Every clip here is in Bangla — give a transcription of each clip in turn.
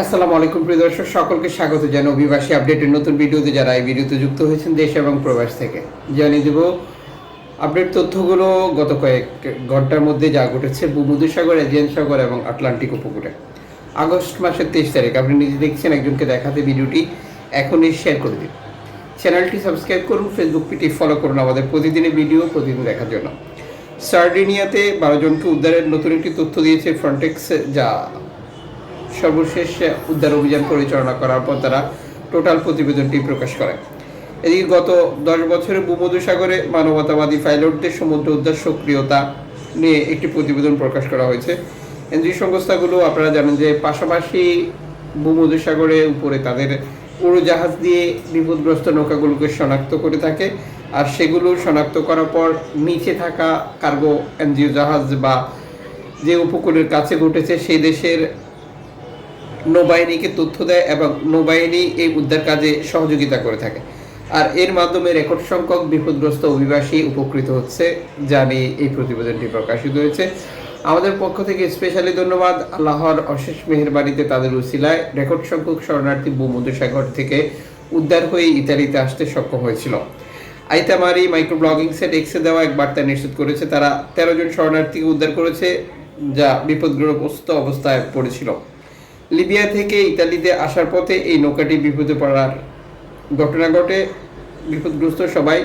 আসসালামু আলাইকুম, প্রিয় দর্শক। সকলকে স্বাগত জানাই অভিবাসী আপডেটের নতুন ভিডিওতে যারা এই ভিডিওতে যুক্ত হয়েছেন দেশ এবং প্রবাস থেকে। জানিয়ে দেব, আপডেট তথ্যগুলো গত কয়েক ঘণ্টার মধ্যে যা ঘটেছে ভূমধ্যসাগর এজিয়ান সাগর এবং আটলান্টিক উপকূলে। আগস্ট মাসের তেইশ তারিখ, আপনি নিজে দেখছেন, একজনকে দেখাতে ভিডিওটি এখনই শেয়ার করে দিন। চ্যানেলটি সাবস্ক্রাইব করুন, ফেসবুক পেজটি ফলো করুন আমাদের প্রতিদিনের ভিডিও, প্রতিদিন দেখার জন্য। সার্ডিনিয়াতে বারো জনকে উদ্ধারের নতুন একটি তথ্য দিয়েছে ফ্রন্টেক্স যা সর্বশেষ উদ্ধার অভিযান পরিচালনা করার পর তারা টোটাল প্রতিবেদনটি প্রকাশ করে। এদিকে গত দশ বছরে ভূমধ্যসাগরে মানবতাবাদী পাইলটদের সমুদ্র উদ্ধার সক্রিয়তা নিয়ে একটি প্রতিবেদন প্রকাশ করা হয়েছে। এনজিও সংস্থাগুলো আপনারা জানেন যে পাশাপাশি ভূমধ্যসাগরে উপরে তাদের উড়োজাহাজ দিয়ে বিপদগ্রস্ত নৌকাগুলোকে শনাক্ত করে থাকে আর সেগুলো শনাক্ত করার পর নিচে থাকা কার্গো এনজিও জাহাজ বা যে উপকূলের কাছে ঘটেছে সেই দেশের নৌবাহিনীকে তথ্য দেয় এবং নৌবাহিনী এই উদ্ধার কাজে সহযোগিতা করে থাকে। আর এর মাধ্যমে রেকর্ড সংখ্যক বিপদগ্রস্ত অভিবাসী উপকৃত হচ্ছে, যা নিয়ে এই প্রতিবেদনটি প্রকাশিত হয়েছে। আমাদের পক্ষ থেকে স্পেশালি ধন্যবাদ। আল্লাহর অশেষ মেহেরবাড়িতে তাদের উসিলায় রেকর্ড সংখ্যক শরণার্থী ভূমধ্যসাগর থেকে উদ্ধার হয়ে ইতালিতে আসতে সক্ষম হয়েছিল। আইতামারি মাইক্রো ব্লগিং সেট এক্সে দেওয়া এক বার্তা নিশ্চিত করেছে, তারা তেরো জন শরণার্থীকে উদ্ধার করেছে, যা বিপদগ্রস্ত অবস্থায় পড়েছিল। লিবিয়া থেকে ইতালিতে আসার পথে এই নৌকাটি বিপদে পড়ার ঘটনা ঘটে। বিপদগ্রস্ত সবাই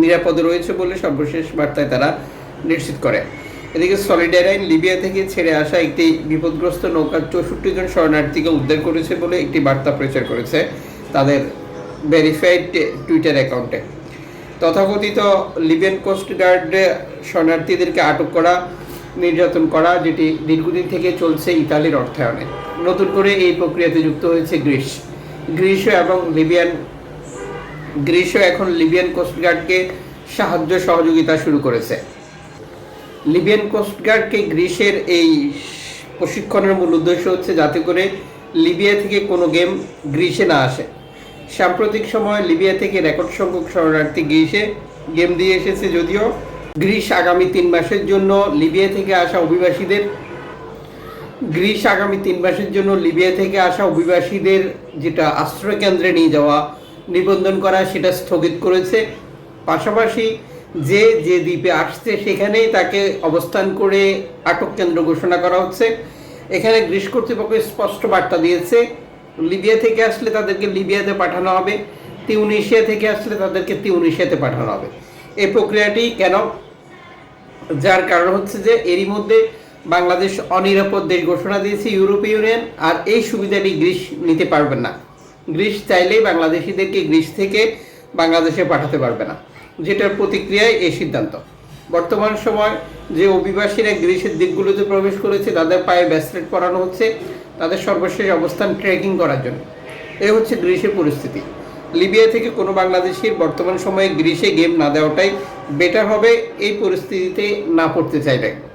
নিরাপদে রয়েছে বলে সর্বশেষ বার্তায় তারা নিশ্চিত করে। এদিকে সলিডারাইন লিবিয়া থেকে ছেড়ে আসা একটি বিপদগ্রস্ত নৌকার চৌষট্টি জন শরণার্থীকে উদ্ধার করেছে বলে একটি বার্তা প্রচার করেছে তাদের ভেরিফাইড টুইটার অ্যাকাউন্টে। তথাকথিত লিবিয়ান কোস্ট গার্ড শরণার্থীদেরকে আটক করা নির্যাতন করা, যেটি দীর্ঘদিন থেকে চলছে ইতালির অর্থায়নে। নতুন করে এই প্রক্রিয়াতে যুক্ত হয়েছে গ্রিস। গ্রিসও এবং লিবিয়ান গ্রিসও এখন লিবিয়ান কোস্টগার্ডকে সাহায্য সহযোগিতা শুরু করেছে। লিবিয়ান কোস্টগার্ডকে গ্রিসের এই প্রশিক্ষণের মূল উদ্দেশ্য হচ্ছে যাতে করে লিবিয়া থেকে কোনো গেম গ্রিসে না আসে। সাম্প্রতিক সময় লিবিয়া থেকে রেকর্ড সংখ্যক শরণার্থী গ্রিসে গেম দিয়ে এসেছে যদিও গ্রিস আগামী তিন মাসের জন্য লিবিয়া থেকে আসা অভিবাসীদের, গ্রিস আগামী তিন মাসের জন্য লিবিয়া থেকে আসা অভিবাসীদের যেটা আশ্রয় কেন্দ্রে নিয়ে যাওয়া, নিবন্ধন করা সেটা স্থগিত করেছে। পাশাপাশি যে যে দ্বীপে আসছে সেখানেই তাকে অবস্থান করে আটক কেন্দ্র ঘোষণা করা হচ্ছে। এখানে গ্রিস কর্তৃপক্ষ স্পষ্ট বার্তা দিয়েছে, লিবিয়া থেকে আসলে তাদেরকে লিবিয়াতে পাঠানো হবে, তিউনিশিয়া থেকে আসলে তাদেরকে তিউনিশিয়াতে পাঠানো হবে। এই প্রক্রিয়াটি কেন যার কারণ হচ্ছে যে এরই মধ্যে বাংলাদেশ অনিরাপদ দেশ ঘোষণা দিয়েছে ইউরোপীয় ইউনিয়ন, আর এই সুবিধাটি গ্রিস নিতে পারবে না। গ্রিস চাইলেই বাংলাদেশিদেরকে গ্রিস থেকে বাংলাদেশে পাঠাতে পারবে না। যেটার প্রতিক্রিয়ায় এই সিদ্ধান্ত। বর্তমান সময় যে অভিবাসীরা গ্রিসের দিকগুলোতে প্রবেশ করেছে, তাদের পায়ে ব্যাসলেট পরানো হচ্ছে, তাদের সর্বশেষ অবস্থান ট্রেকিং করার জন্য। এই হচ্ছে গ্রিসের পরিস্থিতি। লিবিয়া থেকে কোনো বাংলাদেশির বর্তমান সময়ে গ্রিসে গেম না দেওয়াটাই বেটার হবে। এই পরিস্থিতিতে না পড়তে চাইলে।